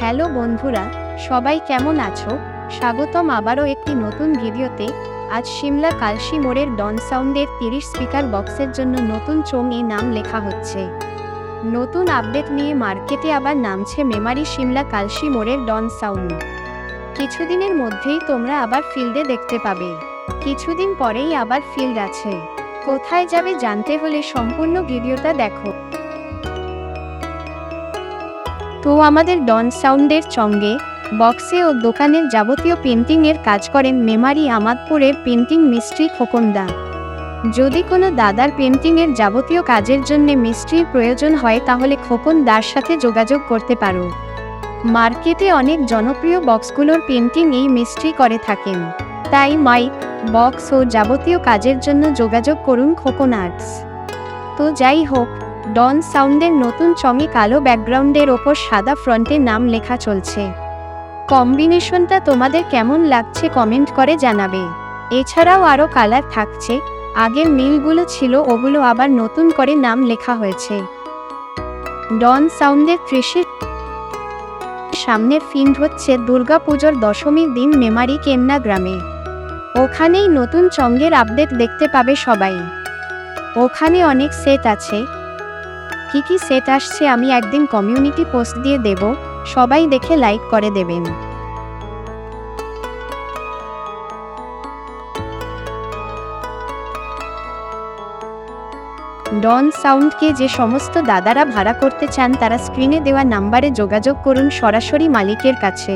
Hello বন্ধুরা, সবাই কেমন আছো? স্বাগতম আবারও একটি নতুন ভিডিওতে। আজ সিমলা কালশি মোড়ের ডন সাউন্ডের তিরিশ স্পিকার বক্সের জন্য নতুন চোং এ নাম লেখা হচ্ছে। নতুন আপডেট নিয়ে মার্কেটে আবার নামছে মেমারি সিমলা কালশি মোড়ের ডন সাউন্ড। কিছুদিনের মধ্যেই তোমরা আবার ফিল্ডে দেখতে পাবে। কিছুদিন পরেই আবার ফিল্ড আছে। কোথায় যাবে জানতে হলে সম্পূর্ণ ভিডিওটা দেখো। তো আমাদের ডন সাউন্ডের সঙ্গে বক্সে ও দোকানের যাবতীয় পেন্টিংয়ের কাজ করেন মেমারি আমাদপুরের পেন্টিং মিস্ত্রি খোকনদা। যদি কোনো দাদার পেন্টিংয়ের যাবতীয় কাজের জন্য মিস্ত্রির প্রয়োজন হয় তাহলে খোকন দার সাথে যোগাযোগ করতে পারো। মার্কেটে অনেক জনপ্রিয় বক্সগুলোর পেন্টিং এই মিস্ত্রি করে থাকেন। তাই মাইক বক্স ও যাবতীয় কাজের জন্য যোগাযোগ করুন খোকন আর্টস। তো যাই হোক ডন সাউন্ডের নতুন চঙে কালো ব্যাকগ্রাউন্ডের ওপর সাদা ফ্রন্টে নাম লেখা চলছে। কম্বিনেশনটা তোমাদের কেমন লাগছে কমেন্ট করে জানাবে। এছাড়াও আরও কালার থাকছে, আগের মিলগুলো ছিল ওগুলো আবার নতুন করে নাম লেখা হয়েছে। ডন সাউন্ডের ত্রিশে সামনে ফিল্ড হচ্ছে দুর্গাপুজোর দশমীর দিন মেমারি কেন্না গ্রামে। ওখানেই নতুন চঙ্গের আপডেট দেখতে পাবে সবাই। ওখানে অনেক সেট আছে কি কি সেট আসছে আমি একদিন কমিউনিটি পোস্ট দিয়ে দেব, সবাই দেখে লাইক করে দেবেন। ডন সাউন্ডকে যে সমস্ত দাদারা ভাড়া করতে চান তারা স্ক্রিনে দেওয়া নাম্বারে যোগাযোগ করুন সরাসরি মালিকের কাছে।